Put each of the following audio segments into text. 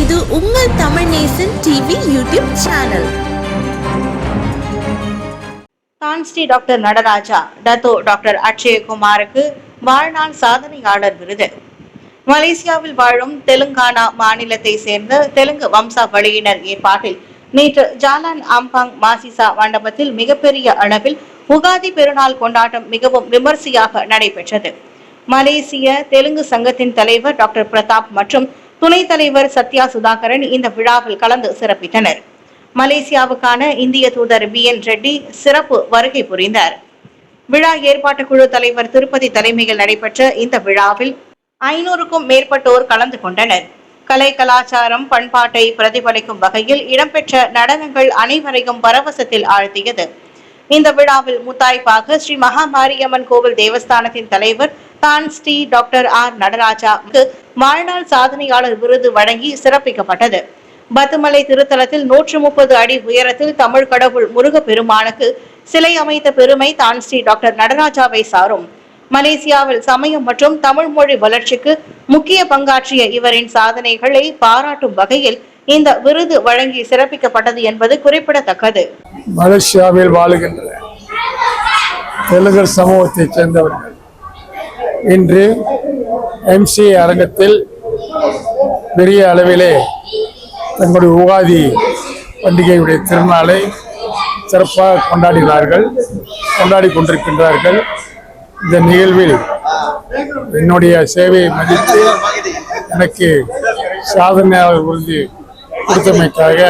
இது உங்கள் Tamil Nesan TV YouTube channel. தான் Sri doctor Nataraja Dato doctor அட்சயகுமாருக்கு வாழ்நாள் சாதனையாளர் விருது. மலேசியாவில் வாழும் தெலுங்கானா மாநிலத்தை சேர்ந்த தெலுங்கு வம்சாவளியினர் ஏற்பாட்டில் நேற்று ஜாலான் அம்பாங் மாசிசா மண்டபத்தில் மிகப்பெரிய அளவில் உகாதி பெருநாள் கொண்டாட்டம் மிகவும் விமர்சையாக நடைபெற்றது. மலேசிய தெலுங்கு சங்கத்தின் தலைவர் டாக்டர் பிரதாப் மற்றும் துணைத் தலைவர் சத்யா சுதாகரன் இந்த விழாவில் கலந்து சிறப்பித்தனர். மலேசியாவுக்கான இந்திய தூதர் பி. என். ரெட்டி சிறப்பு வருகை புரிந்தார். விழா ஏற்பாட்டு குழு தலைவர் திருப்பதி தலைமையில் நடைபெற்ற இந்த விழாவில் ஐநூறுக்கும் மேற்பட்டோர் கலந்து கொண்டனர். கலை கலாச்சாரம் பண்பாட்டை பிரதிபலிக்கும் வகையில் இடம்பெற்ற நடனங்கள் அனைவரையும் பரவசத்தில் ஆழ்த்தியது. இந்த விழாவில் முத்தாய்ப்பாக ஸ்ரீ மகாமாரியம்மன் கோவில் தேவஸ்தானத்தின் தலைவர் தான் ஸ்ரீ டாக்டர் ஆர் நடராஜாவுக்கு வாழ்நாள் சாதனையாளர் விருது வழங்கி சிறப்பிக்கப்பட்டது. பத்துமலை திருத்தலத்தில் நூற்று முப்பது அடி உயரத்தில் தமிழ் கடவுள் முருகப்பெருமானுக்கு சிலை அமைத்த பெருமை தான் ஸ்ரீ டாக்டர் நடராஜாவை சாரும். மலேசியாவில் சமயம் மற்றும் தமிழ் மொழி வளர்ச்சிக்கு முக்கிய பங்காற்றிய இவரின் சாதனைகளை பாராட்டும் வகையில் இந்த விருது வழங்கி சிறப்பிக்கப்பட்டது என்பது குறிப்பிடத்தக்கது. மலேசியாவில் வாழுகின்ற தெலுங்கர் சமூகத்தைச் சேர்ந்தவர்கள் இன்று எம்சி அரங்கத்தில் பெரிய அளவிலே தங்களுடைய உகாதி பண்டிகையுடைய திருநாளை சிறப்பாக கொண்டாடினார்கள் கொண்டாடி கொண்டிருக்கின்றார்கள். இந்த நிகழ்வில் என்னுடைய சேவையை மதித்து எனக்கு சாதனையாளர் விருது கொடுத்தமைக்காக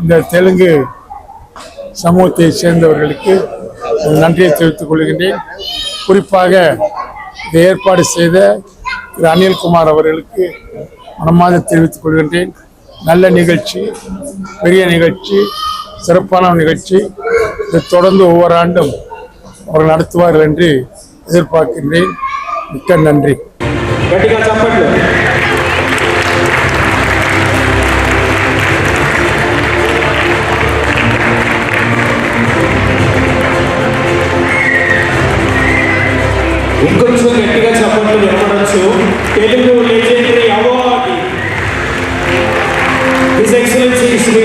இந்த தெலுங்கு சமூகத்தை சேர்ந்தவர்களுக்கு நன்றியை தெரிவித்துக் கொள்கின்றேன். குறிப்பாக இதை ஏற்பாடு செய்த திரு அனில்குமார் அவர்களுக்கு மனமாக தெரிவித்துக் கொள்கின்றேன். நல்ல நிகழ்ச்சி பெரிய நிகழ்ச்சி சிறப்பான நிகழ்ச்சி. இதை தொடர்ந்து ஒவ்வொரு ஆண்டும் அவர் நடத்துவார்கள் என்று எதிர்பார்க்கின்றேன். மிக்க நன்றி. உங்கள் చప్పట్లు ఇంకొంచెం చెప్పవచ్చు Telugu legendary award. His excellency Sri